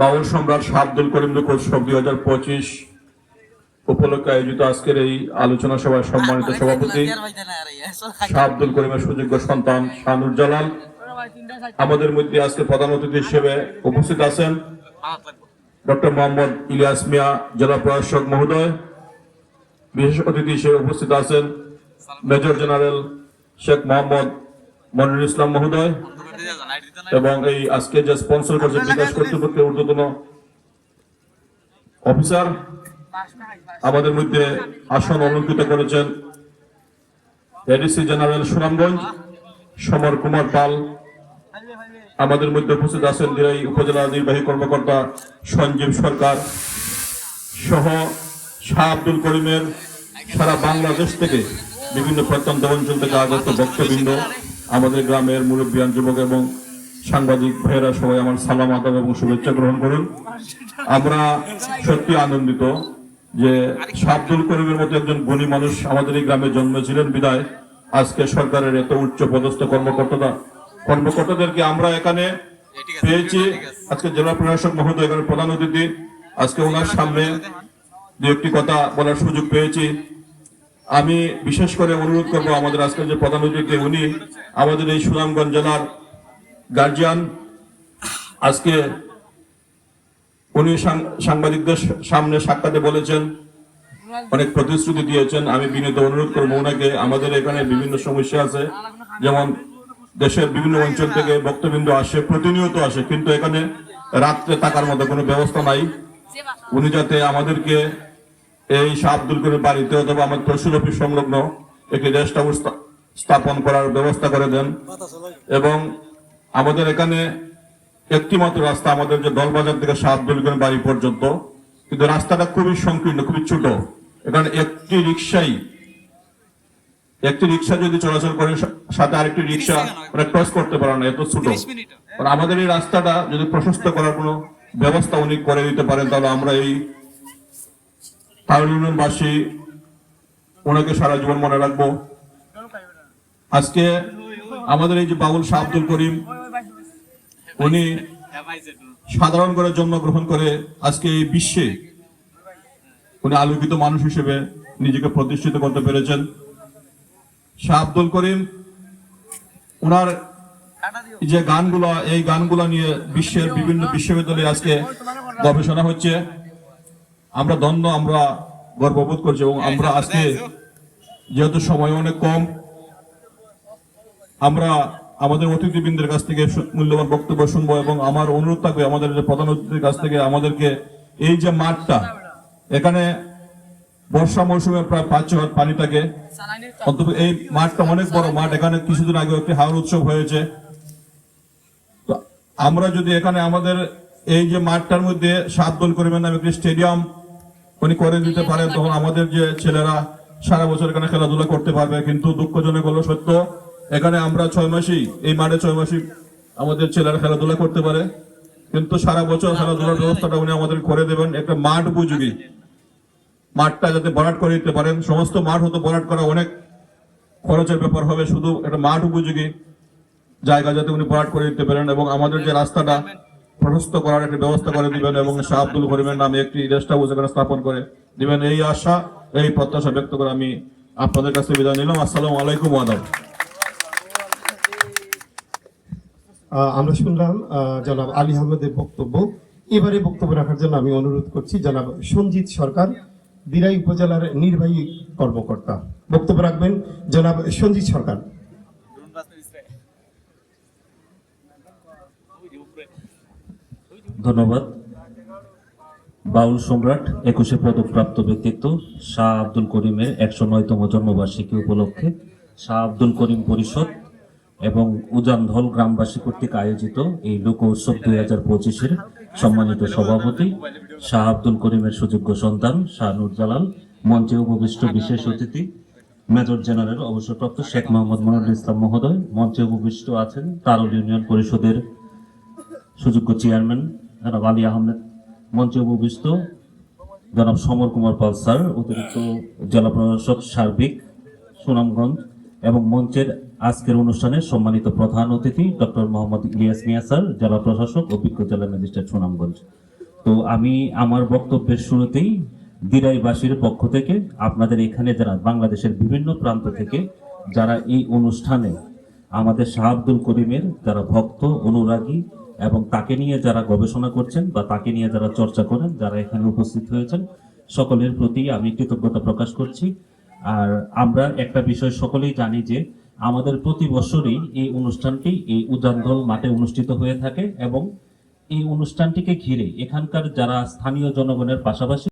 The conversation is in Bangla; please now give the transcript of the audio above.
বাউল সম্রাট শাহ আব্দুল করিম লোক উৎসব দুই হাজার পঁচিশ উপলক্ষে আয়োজিত আজকের এই আলোচনা সভায় সম্মানিত সভাপতি শাহ আব্দুল করিমের সুযোগ্য সন্তান শাহানুর জালাল। আমাদের মধ্যে আজকে প্রধান অতিথি হিসেবে উপস্থিত আছেন ডক্টর মোহাম্মদ ইলিয়াস মিয়া জেলা প্রশাসক মহোদয়। বিশেষ অতিথি হিসেবে উপস্থিত আছেন মেজর জেনারেল শেখ মোহাম্মদ মনিরুল ইসলাম মহোদয়। এবং এই আজকে যে স্পন্সর করছে বিকাশ কর্তৃপক্ষের ঊর্ধ্বতন অফিসার আমাদের মধ্যে আসন অলঙ্কৃত করেছেন এডিসি জেনারেল সুনামগঞ্জ সমর কুমার পাল। আমাদের মধ্যে উপস্থিত আছেন দিরাই উপজেলা নির্বাহী কর্মকর্তা সঞ্জীব সরকার সহ শাহ আব্দুল করিমের সারা বাংলাদেশ থেকে বিভিন্ন প্রত্যন্ত অঞ্চল থেকে আগত ভক্তবৃন্দ আমাদের গ্রামের মুরব্বিয়ান যুবক এবং সাংবাদিক ভাইয়েরা সবাই আমার সালাম, আদাব এবং শুভেচ্ছা গ্রহণ করুন। আমরা সত্যি আনন্দিত যে শাহ করিমের মতো একজন গুণী মানুষ আমাদের এই গ্রামে জন্মেছিলেন, বিদায়। আজকে সরকারের এত উচ্চ পদস্থ কর্মকর্তা কর্মকর্তাদেরকে আমরা এখানে পেয়েছি। আজকে জেলা প্রশাসক মহোদয় এখানে প্রধান অতিথি। আজকে ওনার সামনে দু একটি কথা বলার সুযোগ পেয়েছি। আমি বিশেষ করে অনুরোধ করব আমাদের আজকের যে প্রধান অতিথি, উনি আমাদের এই সুনামগঞ্জ জেলার গার্জিয়ান, আজকে উনি সাংবাদিকদের সামনে সাক্ষাতে বলেছেন, অনেক প্রতিশ্রুতি দিয়েছেন। আমি বিনীত অনুরোধ করব ওনাকে। আমাদের এখানে বিভিন্ন সমস্যা আছে। যেমন দেশের বিভিন্ন অঞ্চল থেকে বক্তবিন্দু আসে, প্রতিনিয়ত আসে, কিন্তু এখানে রাত্রে থাকার মতো কোনো ব্যবস্থা নাই। উনি যাতে আমাদেরকে এই শাহ আব্দুল করিম বাড়িতে অথবা আমার তহসিল অফিস সংলগ্ন একটি রেস্ট হাউস স্থাপন করার ব্যবস্থা করে দেন। এবং আমাদের এখানে একটি মাত্র রাস্তা আমাদের যে দলবাজার থেকে শাহ আব্দুল বাড়ি পর্যন্ত কিন্তু রাস্তাটা খুবই সংকীর্ণ খুবই ছোট। এখানে একটি রিক্সাই একটি রিক্সা যদি চলাচল করে সাথে আরেকটি রিক্সা মানে ক্রস করতে পারে না এত ছোট। আমাদের এই রাস্তাটা যদি প্রশস্ত করার কোনো ব্যবস্থা উনি করে দিতে পারেন তাহলে আমরা এই টাউন ইউনিয়নবাসী ওনাকে সারা জীবন মনে রাখব। আজকে আমাদের এই যে বাবুল শাহ আব্দুল করিম উনি সাধারণ করে জন্মগ্রহণ করে আজকে এই বিশ্বে উনি আলোকিত মানুষ হিসেবে নিজেকে প্রতিষ্ঠিত করতে পেরেছেন। শাহ আব্দুল করিম ওনার যে গানগুলো, এই গানগুলো নিয়ে বিশ্বের বিভিন্ন বিশ্ববিদ্যালয়ে আজকে গবেষণা হচ্ছে। আমরা ধন্য, আমরা গর্ববোধ করছি এবং আমরা আজকে যেহেতু সময় অনেক কম, আমরা আমাদের অতিথিবৃন্দের কাছ থেকে মূল্যবান বক্তব্য শুনব এবং আমার অনুরোধ থাকবে আমাদের প্রধান অতিথির কাছ থেকে, আমাদেরকে এই যে মাঠটা, এখানে বর্ষা মৌসুমে প্রায় পাঁচ হাত পানি থাকে অন্তত এই মাঠটা অনেক বড় মাঠ, এখানে কিছুদিন আগে একটি হাওড় উৎসব হয়েছে। আমরা যদি এখানে আমাদের এই যে মাঠটার মধ্যে সাত দল করিবেন নামে একটি স্টেডিয়াম উনি করে দিতে পারেন, তখন আমাদের যে ছেলেরা সারা বছর এখানে খেলাধুলা করতে পারবে, কিন্তু দুঃখজনক হলো সত্য এখানে আমরা ছয় মাসই, এই মাঠে ছয় মাসই আমাদের ছেলেরা খেলাধুলা করতে পারে। কিন্তু সারা বছর খেলাধুলার ব্যবস্থাটা উনি আমাদের করে দেবেন। একটা মাঠ উপযোগী। মাঠটা যাতে ভরাট করে দিতে পারেন। সমস্ত মাঠ হতো ভরাট করা অনেক খরচের ব্যাপার হবে। শুধু একটা মাঠ উপযোগী জায়গা যাতে উনি ভরাট করে দিতে পারেন এবং আমাদের যে রাস্তাটা প্রশস্ত করার একটা ব্যবস্থা করে দিবেন এবং শাহ আব্দুল করিমের নামে একটি রেস্ট হাউস এখানে স্থাপন করে দিবেন। এই আশা, এই প্রত্যাশা ব্যক্ত করে আমি আপনাদের কাছে বিদায় নিলাম। আসসালামু আলাইকুম আদাব আমরা শুনলাম জনাব আলী আহমেদের বক্তব্য। এবারে বক্তব্য রাখার জন্য আমি অনুরোধ করছি জনাব সঞ্জিত সরকার দিরাই উপজেলার নির্বাহী কর্মকর্তা। বক্তব্য রাখবেন জনাব সঞ্জিত সরকার। ধন্যবাদ। বাউল সম্রাট, একুশে পদকপ্রাপ্ত ব্যক্তিত্ব, শাহ আব্দুল করিমের একশো নয়তম জন্মবার্ষিকী উপলক্ষে শাহ আব্দুল করিম পরিষদ এবং উজানধল গ্রামবাসী কর্তৃক আয়োজিত এই লোক উৎসব দুই হাজার পঁচিশের সম্মানিত সভাপতি শাহ আব্দুল করিমের সুযোগ্য সন্তান, শাহ নুরজালাল মঞ্চে উপবিষ্ট বিশেষ অতিথি, মেজর জেনারেল অবসরপ্রাপ্ত শেখ মোহাম্মদ মনিরুল ইসলাম মহোদয়, মঞ্চে উপবিষ্ট আছেন তারল ইউনিয়ন পরিষদের সুযোগ্য চেয়ারম্যান জনাব আলী আহমেদ, মঞ্চে উপবিষ্ট জনাব সমর কুমার পাল স্যার, অতিরিক্ত জেলা প্রশাসক সার্বিক সুনামগঞ্জ এবং মঞ্চের আজকের অনুষ্ঠানে সম্মানিত প্রধান অতিথি ডক্টর মোহাম্মদ ইলিয়াস মিয়া স্যার, জেলা প্রশাসক অভিজ্ঞ জেলা ম্যাজিস্ট্রেট সুনামগঞ্জ। তো আমি আমার বক্তব্যের শুরুতেই দিরাইবাসীর পক্ষ থেকে আপনাদের এখানে যারা বাংলাদেশের বিভিন্ন প্রান্ত থেকে যারা এই অনুষ্ঠানে আমাদের শাহ আব্দুল করিমের যারা ভক্ত, অনুরাগী এবং তাকে নিয়ে যারা গবেষণা করছেন বা তাকে নিয়ে যারা চর্চা করেন, যারা এখানে উপস্থিত হয়েছেন, সকলের প্রতি আমি কৃতজ্ঞতা প্রকাশ করছি। আর আমরা একটা বিষয় সকলেই জানি যে আমাদের প্রতি বছরই এই অনুষ্ঠানটি, এই উজানধল মাঠে অনুষ্ঠিত হয়ে থাকে এবং এই অনুষ্ঠানটিকে ঘিরে এখানকার যারা স্থানীয় জনগণের পাশাপাশি